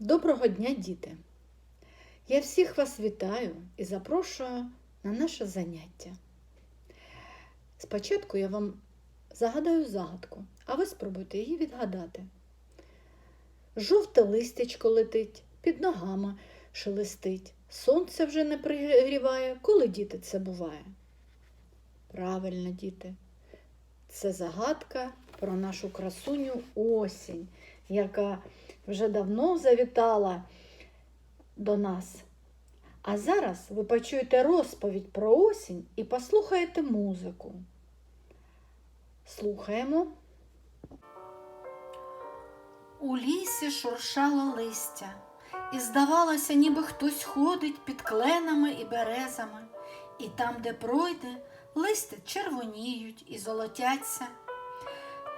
Доброго дня, діти! Я всіх вас вітаю і запрошую на наше заняття. Спочатку я вам загадаю загадку, а ви спробуйте її відгадати. Жовте листячко летить, під ногами шелестить. Сонце вже не пригріває, коли діти це буває. Правильно, діти. Це загадка про нашу красуню осінь, яка вже давно завітала до нас. А зараз ви почуєте розповідь про осінь і послухаєте музику. Слухаємо. У лісі шуршало листя, і здавалося, ніби хтось ходить під кленами і березами, і там, де пройде, листя червоніють і золотяться.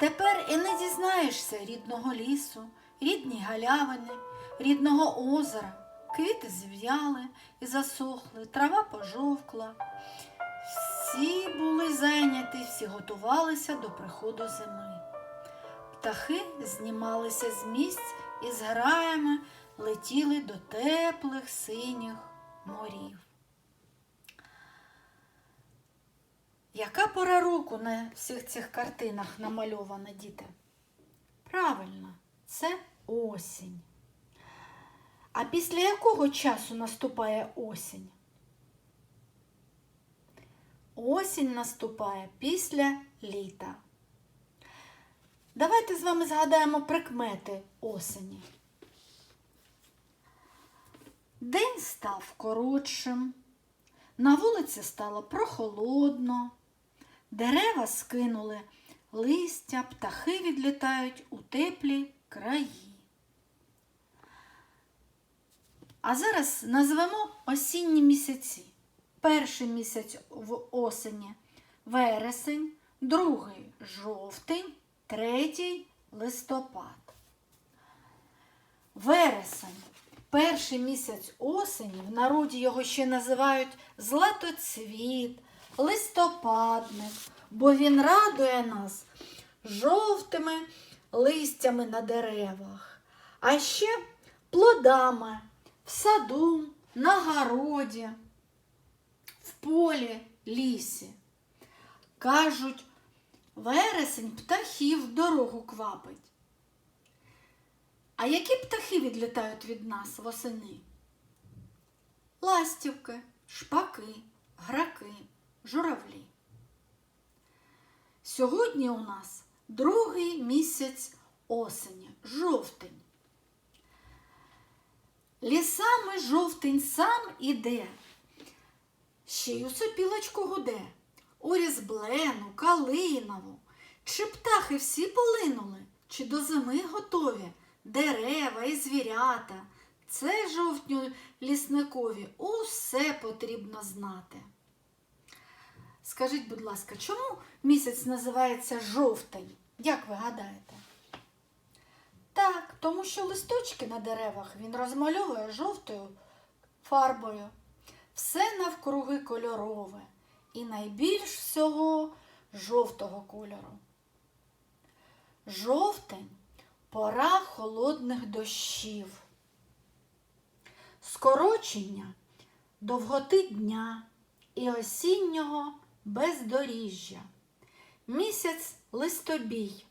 Тепер і не дізнаєшся рідного лісу, рідні галявини, рідного озера, квіти зв'яли і засохли, трава пожовкла. Всі були зайняті, всі готувалися до приходу зими. Птахи знімалися з місць і з граями летіли до теплих синіх морів. Яка пора року на всіх цих картинах намальована, діти? Правильно, це осінь. А після якого часу наступає осінь? Осінь наступає після літа. Давайте з вами згадаємо прикмети осені. День став коротшим, на вулиці стало прохолодно, дерева скинули листя, птахи відлітають у теплі краї. А зараз назвемо осінні місяці. Перший місяць в осені вересень, другий жовтень, третій листопад. Вересень перший місяць осені, в народі його ще називають златоцвіт, листопадник, бо він радує нас жовтими листями на деревах, а ще плодами в саду, на городі, в полі, лісі. Кажуть, вересень птахів дорогу квапить. А які птахи відлітають від нас восени? Ластівки, шпаки, граки, журавлі. Сьогодні у нас другий місяць осені, жовтень. Лісами жовтень сам іде, ще й у сопілочку гуде, у різблену, калинову. Чи птахи всі полинули, чи до зими готові? дерева і звірята. Це жовтню лісникові усе потрібно знати. Скажіть, будь ласка, чому місяць називається жовтень? Як ви гадаєте? Так, тому що листочки на деревах він розмальовує жовтою фарбою. Все навкруги кольорове і найбільш всього жовтого кольору. Жовтень пора холодних дощів, скорочення довготи дня і осіннього бездоріжжя, місяць листобій.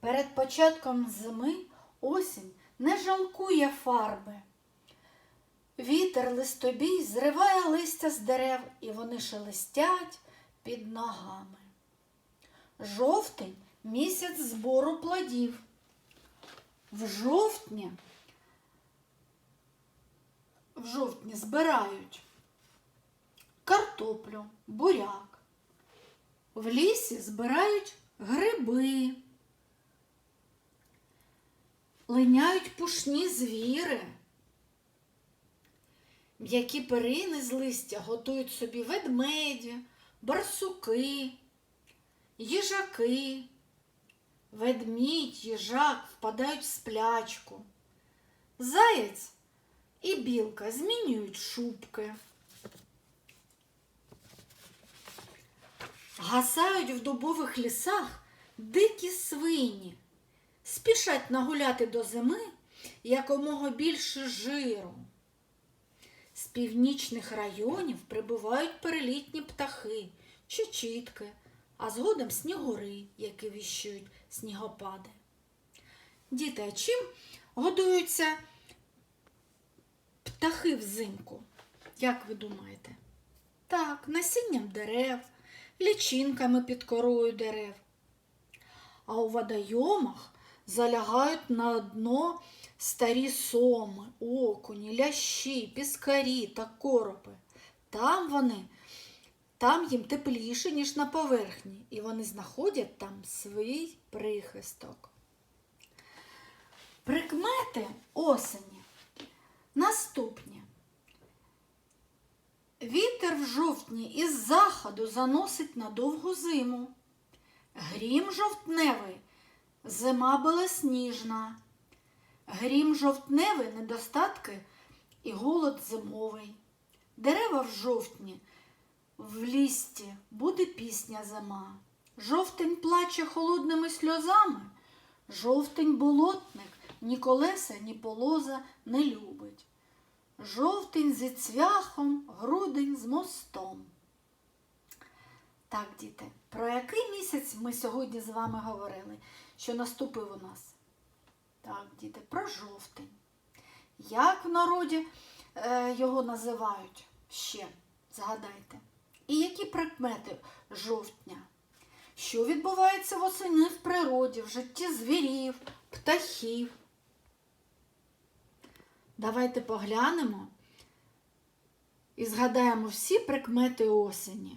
Перед початком зими осінь не жалкує фарби. Вітер листобій зриває листя з дерев, і вони шелестять під ногами. Жовтень місяць збору плодів в жовтні, в жовтні збирають картоплю, буряк. В лісі збирають гриби, линяють пушні звіри. М'які перини з листя готують собі ведмеді, барсуки, їжаки. Ведмідь, їжак впадають в сплячку. Заєць і білка змінюють шубки. Гасають в дубових лісах дикі свині, спішать нагуляти до зими якомога більше жиру. З північних районів прибувають перелітні птахи, чечітки, а згодом снігури, які віщують снігопади. Діти, а чим годуються птахи взимку? Як ви думаєте? Так, насінням дерев, лічинками під корою дерев. А у водойомах залягають на дно старі соми, окуні, лящі, піскарі та коропи. Там вони, там їм тепліше, ніж на поверхні, і вони знаходять там свій прихисток. Прикмети осені наступні. Вітер в жовтні із заходу заносить на довгу зиму. Грім жовтневий, зима белосніжна. Грім жовтневий недостатки і голод зимовий. Дерева в жовтні, в лісті буде пісня зима. Жовтень плаче холодними сльозами. Жовтень болотник ні колеса, ні полоза не любить. Жовтень зі цвяхом, грудень з мостом. Так, діти, про який місяць ми сьогодні з вами говорили, що наступив у нас? Так, діти, про жовтень. Як в народі е, його називають ще? Згадайте. І які прикмети жовтня? Що відбувається восени в природі, в житті звірів, птахів? Давайте поглянемо і згадаємо всі прикмети осені.